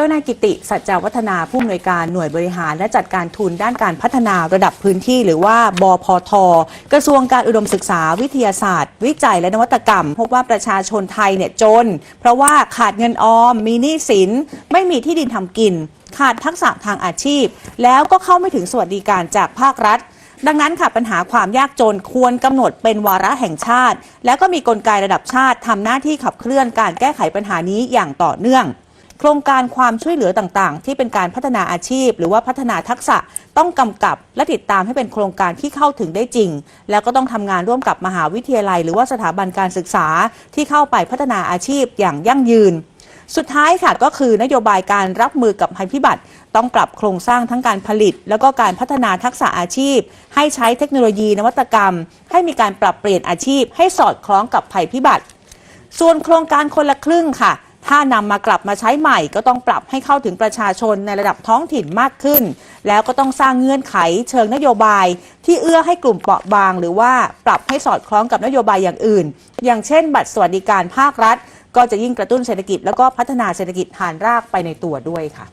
ดยนายกิติสัจจวัฒนาผู้อำนวยการหน่วยบริหาร และจัดการทุนด้านการพัฒนาระดับพื้นที่ หรือว่าบพท กระทรวงการอุดมศึกษาวิทยาศาสตร์ วิจัยและนวัตกรรม พบว่าประชาชนไทยเนี่ยจน เพราะว่าขาดเงินออม มีหนี้สิน ไม่มีที่ดินทำกิน ขาดทักษะทางอาชีพ แล้วก็เข้าไม่ถึงสวัสดิการจากภาครัฐดังนั้นค่ะปัญหาความยากจนควรกำหนดเป็นวาระแห่งชาติ แล้วก็มีกลไกระดับชาติทำหน้าที่ขับเคลื่อนการแก้ไขปัญหานี้อย่างต่อเนื่อง โครงการความช่วยเหลือต่างๆ ที่เป็นการพัฒนาอาชีพ หรือว่าพัฒนาทักษะต้องกำกับและติดตามให้เป็นโครงการที่เข้าถึงได้จริง แล้วก็ต้องทำงานร่วมกับมหาวิทยาลัย หรือว่าสถาบันการศึกษาที่เข้าไปพัฒนาอาชีพอย่างยั่งยืนสุดท้ายค่ะก็คือนโยบายการรับมือกับภัยพิบัติ ต้องปรับโครงสร้างทั้งการผลิต แล้วก็การพัฒนาทักษะอาชีพ ให้ใช้เทคโนโลยีนวัตกรรม ให้มีการปรับเปลี่ยนอาชีพ ให้สอดคล้องกับภัยพิบัติ ส่วนโครงการคนละครึ่งค่ะ ถ้านำมากลับมาใช้ใหม่ก็ต้องปรับให้เข้าถึงประชาชนในระดับท้องถิ่นมากขึ้น แล้วก็ต้องสร้างเงื่อนไขเชิงนโยบาย ที่เอื้อให้กลุ่มเปราะบาง หรือว่าปรับให้สอดคล้องกับนโยบายอย่างอื่น อย่างเช่น บัตรสวัสดิการภาครัฐ ก็จะยิ่งกระตุ้นเศรษฐกิจแล้วก็พัฒนาเศรษฐกิจฐานรากไปในตัวด้วยค่ะ